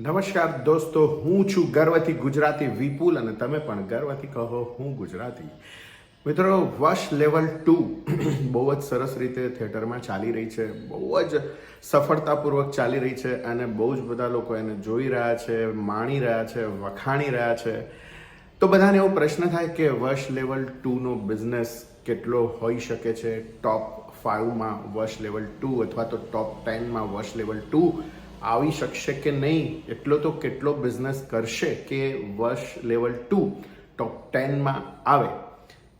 નમસ્કાર દોસ્તો, હું છું ગર્વથી ગુજરાતી વિપુલ અને તમે પણ ગર્વથી કહો હું ગુજરાતી. મિત્રો, વશ લેવલ ટુ બહુ જ સરસ રીતે થિયેટરમાં ચાલી રહી છે, બહુ જ સફળતાપૂર્વક ચાલી રહી છે અને બહુ જ બધા લોકો એને જોઈ રહ્યા છે, માણી રહ્યા છે, વખાણી રહ્યા છે. તો બધાને એવો પ્રશ્ન થાય કે વશ લેવલ ટુનો બિઝનેસ કેટલો હોઈ શકે છે? ટોપ ફાઇવમાં વશ લેવલ ટુ અથવા તો ટોપ ટેનમાં વશ લેવલ ટુ આવી શકશે કે નહીં? એટલો તો કેટલો બિઝનેસ કરશે કે વર્ષ લેવલ ટુ ટોપ ટેનમાં આવે?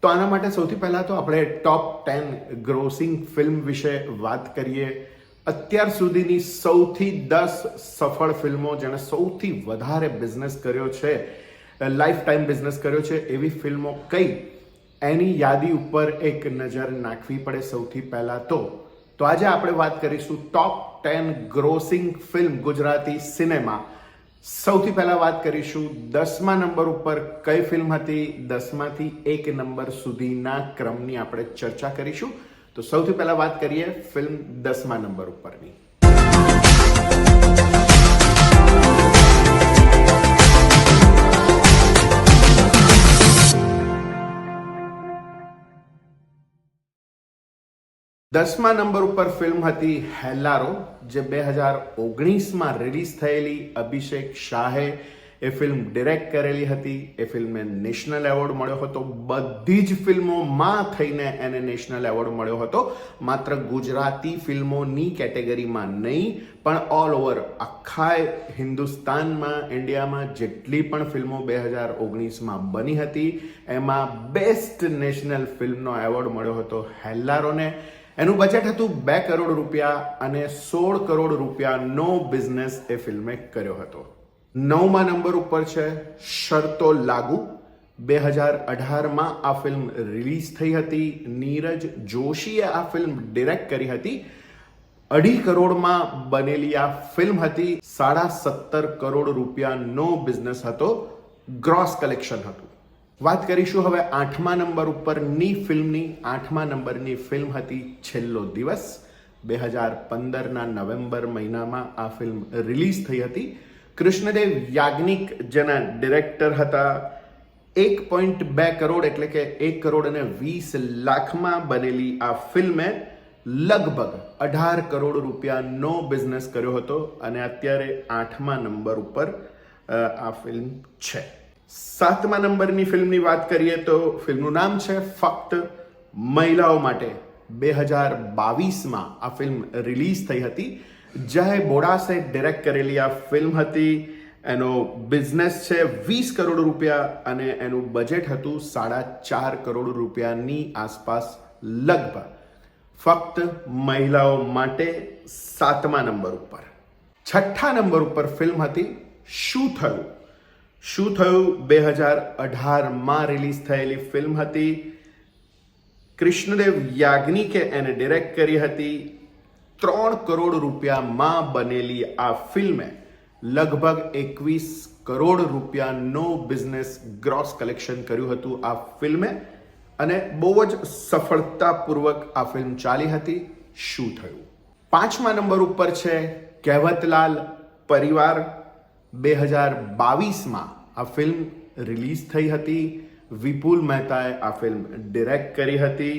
તો આના માટે સૌથી પહેલાં તો આપણે ટોપ ટેન ગ્રોસિંગ ફિલ્મ વિશે વાત કરીએ. અત્યાર સુધીની સૌથી દસ સફળ ફિલ્મો જેણે સૌથી વધારે બિઝનેસ કર્યો છે લાઈફ ટાઈમ બિઝનેસ કર્યો છે, એવી ફિલ્મો કઈ? એની યાદી ઉપર એક નજર નાખવી પડે સૌથી પહેલાં તો. તો આજે આપણે વાત કરીશું top ten grossing film Gujarati cinema. સૌથી પહેલા વાત કરીશું દસમા નંબર ઉપર કઈ ફિલ્મ હતી? દસમાંથી એક નંબર સુધીના ક્રમની આપણે ચર્ચા કરીશું. તો સૌથી પહેલા વાત કરીએ ફિલ્મ દસમા નંબર ઉપરની. દસમા નંબર ઉપર ફિલ્મ હતી હેલ્લારો જે બે હજાર ઓગણીસમાં રિલીઝ થયેલી અભિષેક શાહે એ ફિલ્મ ડિરેક્ટ કરેલી હતી. એ ફિલ્મને નેશનલ એવોર્ડ મળ્યો હતો. બધી જ ફિલ્મોમાં થઈને એને નેશનલ એવોર્ડ મળ્યો હતો. માત્ર ગુજરાતી ફિલ્મોની કેટેગરીમાં નહીં, પણ ઓલ ઓવર આખા હિન્દુસ્તાનમાં, ઇન્ડિયામાં જેટલી પણ ફિલ્મો બે હજાર ઓગણીસમાં બની હતી, એમાં બેસ્ટ નેશનલ ફિલ્મનો એવોર્ડ મળ્યો હતો હેલ્લારોને એનું બજેટ હતું બે કરોડ રૂપિયા અને સોળ કરોડ રૂપિયાનો બિઝનેસ એ ફિલ્મે કર્યો હતો. નવમા નંબર ઉપર છે શરતો લાગુ. બે હજાર અઢારમાં આ ફિલ્મ રિલીઝ થઈ હતી. નીરજ જોશીએ આ ફિલ્મ ડિરેક્ટ કરી હતી. અઢી કરોડમાં બનેલી આ ફિલ્મ હતી. સાડા સત્તર કરોડ રૂપિયાનો બિઝનેસ હતો. ગ્રોસ કલેક્શન હતું. વાત કરીશું હવે આઠમા નંબર ઉપરની ફિલ્મની. આઠમા નંબરની ફિલ્મ હતી છેલ્લો દિવસ. બે હજાર પંદરના નવેમ્બર મહિનામાં આ ફિલ્મ રિલીઝ થઈ હતી. કૃષ્ણદેવ યાજ્ઞિક, જેના ડિરેક્ટર હતા, એક પોઈન્ટ બે કરોડ એટલે કે એક કરોડ અને વીસ લાખમાં બનેલી આ ફિલ્મે લગભગ અઢાર કરોડ રૂપિયાનો બિઝનેસ કર્યો હતો અને અત્યારે આઠમા નંબર ઉપર આ ફિલ્મ છે. સાતમા નંબરની ફિલ્મની વાત કરીએ તો ફિલ્મનું નામ છે ફક્ત મહિલાઓ માટે. બે હજાર બાવીસમાં આ ફિલ્મ રિલીઝ થઈ હતી. જય બોડાસે ડિરેક્ટ કરેલી આ ફિલ્મ હતી. એનો બિઝનેસ છે વીસ કરોડ રૂપિયા અને એનું બજેટ હતું સાડા ચાર કરોડ રૂપિયાની આસપાસ લગભગ. ફક્ત મહિલાઓ માટે સાતમા નંબર ઉપર. છઠ્ઠા નંબર ઉપર ફિલ્મ હતી શું થયું? શું થયું? બે હજાર અઢારમાં રિલીઝ થયેલી ફિલ્મ હતી. કૃષ્ણદેવ યાજ્ઞિકે એને ડિરેક્ટ કરી હતી. ત્રણ કરોડ રૂપિયામાં બનેલી આ ફિલ્મે લગભગ એકવીસ કરોડ રૂપિયાનો બિઝનેસ ગ્રોસ કલેક્શન કર્યું હતું આ ફિલ્મે અને બહુ જ સફળતાપૂર્વક આ ફિલ્મ ચાલી હતી. શું થયું? પાંચમા નંબર ઉપર છે, કહેવતલાલ પરિવાર. બે હજાર બાવીસમાં આ ફિલ્મ રિલીઝ થઈ હતી. વિપુલ મહેતાએ આ ફિલ્મ ડિરેક્ટ કરી હતી.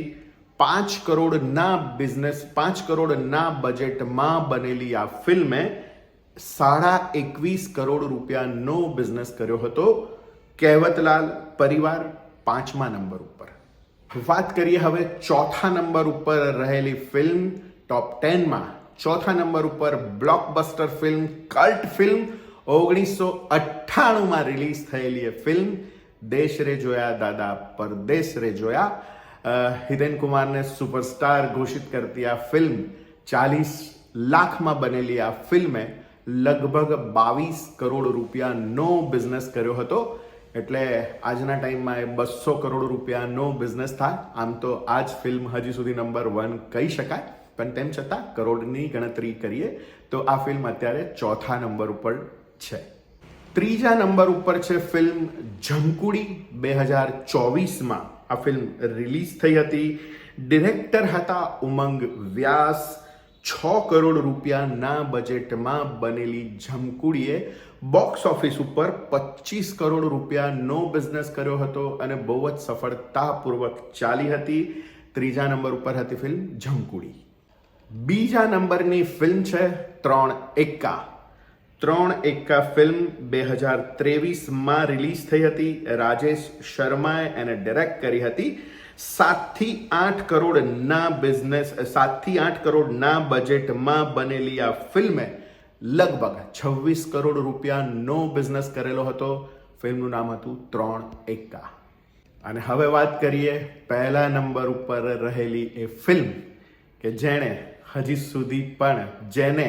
પાંચ કરોડના બિઝનેસ પાંચ કરોડના બજેટમાં બનેલી આ ફિલ્મે સાડા એકવીસ કરોડ રૂપિયાનો બિઝનેસ કર્યો હતો. કહેવતલાલ, પરિવાર પાંચમા નંબર ઉપર. વાત કરીએ હવે ચોથા નંબર ઉપર રહેલી ફિલ્મ ટોપ ટેનમાં ચોથા નંબર ઉપર બ્લોકબસ્ટર ફિલ્મ કલ્ટ ફિલ્મ ઓગણીસો અઠ્ઠાણુંમાં રિલીઝ થયેલી એ ફિલ્મ દેશ રે જોયા, દાદા પરદેશ રે જોયા. હિરેન કુમારને સુપરસ્ટાર ઘોષિત કરતી આ ફિલ્મ ચાલીસ લાખમાં બનેલી આ ફિલ્મે લગભગ બાવીસ કરોડ રૂપિયાનો બિઝનેસ કર્યો હતો. એટલે આજના ટાઈમમાં એ બસો કરોડ રૂપિયાનો બિઝનેસ થાય. આમ તો આ જ ફિલ્મ હજી સુધી નંબર વન કહી શકાય. પણ તેમ છતાં કરોડની ગણતરી કરીએ તો આ ફિલ્મ અત્યારે ચોથા નંબર ઉપર છે. ત્રીજા નંબર ઉપર છે ફિલ્મ ઝમકુડી બે હજાર ચોવીસમાં આ ફિલ્મ રિલીઝ થઈ હતી. ડિરેક્ટર હતા ઉમંગ વ્યાસ. છ કરોડ રૂપિયાના બજેટમાં બનેલી ઝમકુડીએ બોક્સ ઓફિસ ઉપર પચીસ કરોડ રૂપિયાનો બિઝનેસ કર્યો હતો અને બહુ જ સફળતાપૂર્વક ચાલી હતી. ત્રીજા નંબર ઉપર હતી ફિલ્મ ઝમકુડી બીજા નંબરની ફિલ્મ છે ત્રણ એક્કા. ત્રણ એક્કા ફિલ્મ બે હજાર ત્રેવીસમાં રિલીઝ થઈ હતી. રાજેશ શર્માએ એને ડિરેક્ટ કરી હતી. સાતથી આઠ કરોડના બિઝનેસ સાતથી આઠ કરોડના બજેટમાં બનેલી આ ફિલ્મે લગભગ છવ્વીસ કરોડ રૂપિયાનો બિઝનેસ કરેલો હતો. ફિલ્મનું નામ હતું ત્રણ એક્કા. અને હવે વાત કરીએ પહેલા નંબર ઉપર રહેલી એ ફિલ્મ કે જેણે હજી સુધી પણ જેને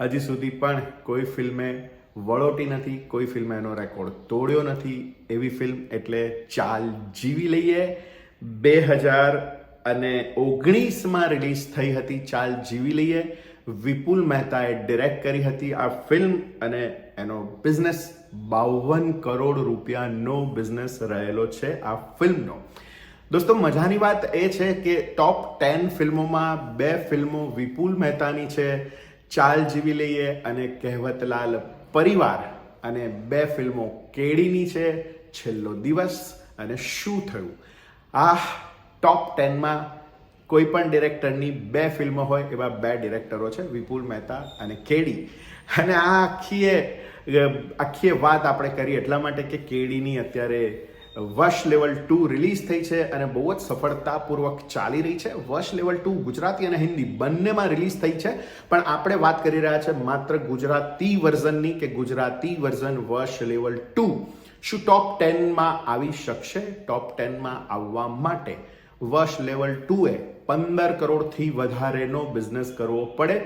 હજી સુધી પણ કોઈ ફિલ્મે વળોટી નથી, કોઈ ફિલ્મે એનો રેકોર્ડ તોડ્યો નથી એવી ફિલ્મ. એટલે ચાલ જીવી લઈએ. બે હજાર અને ઓગણીસમાં રિલીઝ થઈ હતી, ચાલ જીવી લઈએ. વિપુલ મહેતાએ ડિરેક્ટ કરી હતી આ ફિલ્મ અને એનો બિઝનેસ બાવન કરોડ રૂપિયાનો બિઝનેસ રહેલો છે આ ફિલ્મનો. દોસ્તો, મજાની વાત એ છે કે ટોપ ટેન ફિલ્મોમાં બે ફિલ્મો વિપુલ મહેતાની છે ચાલ જીવી લઈએ અને કહેવતલાલ પરિવાર અને બે ફિલ્મો કેડીની છે, છેલ્લો દિવસ અને શું થયું? આ ટોપ ટેનમાં કોઈ પણ ડિરેક્ટરની બે ફિલ્મો હોય એવા બે ડિરેક્ટરો છે, વિપુલ મહેતા અને કેડી અને આ આખીએ આખીએ વાત આપણે કરી એટલા માટે કે કેડીની અત્યારે વશ લેવલ ટુ રિલીઝ થઈ છે અને બહુ જ સફળતાપૂર્વક ચાલી રહી છે. વશ લેવલ ટુ ગુજરાતી અને હિન્દી બંનેમાં રિલીઝ થઈ છે. પણ આપણે વાત કરી રહ્યા છે માત્ર ગુજરાતી વર્ઝનની કે ગુજરાતી વર્ઝન વશ લેવલ ટુ. શું ટોપ ટેનમાં આવી શકશે? ટોપ ટેનમાં આવવા માટે વર્ષ લેવલ ટુએ પંદર કરોડથી વધારેનો બિઝનેસ કરવો પડે.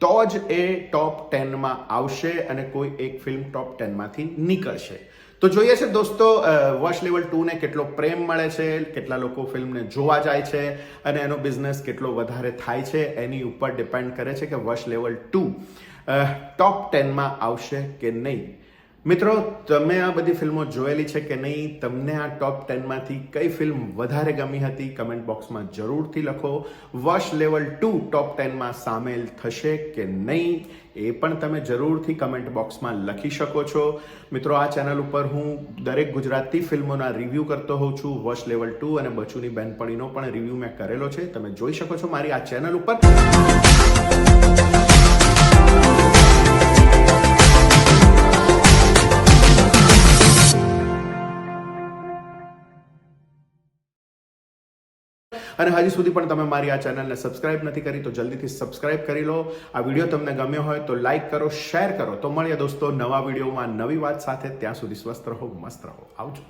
તો જ એ ટોપ ટેનમાં આવશે અને કોઈ એક ફિલ્મ ટોપ ટેનમાંથી નીકળશે. તો જોઈએ છે દોસ્તો વર્ષ લેવલ ટુને કેટલો પ્રેમ મળે છે, કેટલા લોકો ફિલ્મને જોવા જાય છે અને એનો બિઝનેસ કેટલો વધારે થાય છે, એની ઉપર ડિપેન્ડ કરે છે કે વર્ષ લેવલ ટુ ટોપ ટેનમાં આવશે કે નહીં. મિત્રો, તમે આ બધી ફિલ્મો જોયેલી છે કે નહીં, તમને આ ટોપ ટેનમાંથી કઈ ફિલ્મ વધારે ગમી હતી કમેન્ટ બોક્સમાં જરૂરથી લખો. વર્ષ લેવલ ટુ ટોપ ટેનમાં સામેલ થશે કે નહીં, એ પણ તમે જરૂરથી કમેન્ટ બોક્સમાં લખી શકો છો. મિત્રો, આ ચેનલ ઉપર હું દરેક ગુજરાતી ફિલ્મોના રિવ્યૂ કરતો હોઉં છું વર્ષ લેવલ ટુ અને બચુની બેનપણીનો પણ રિવ્યૂ મેં કરેલો છે. તમે જોઈ શકો છો મારી આ ચેનલ ઉપર. અને હજી સુધી પણ તમે મારી આ ચેનલને સબસ્ક્રાઇબ નથી કરી, તો જલ્દીથી સબસ્ક્રાઇબ કરી લો. આ વીડિયો તમને ગમ્યો હોય તો લાઈક કરો શેર કરો. તો મળીએ દોસ્તો નવા વિડીયોમાં નવી વાત સાથે. ત્યાં સુધી સ્વસ્થ રહો, મસ્ત રહો. આવજો.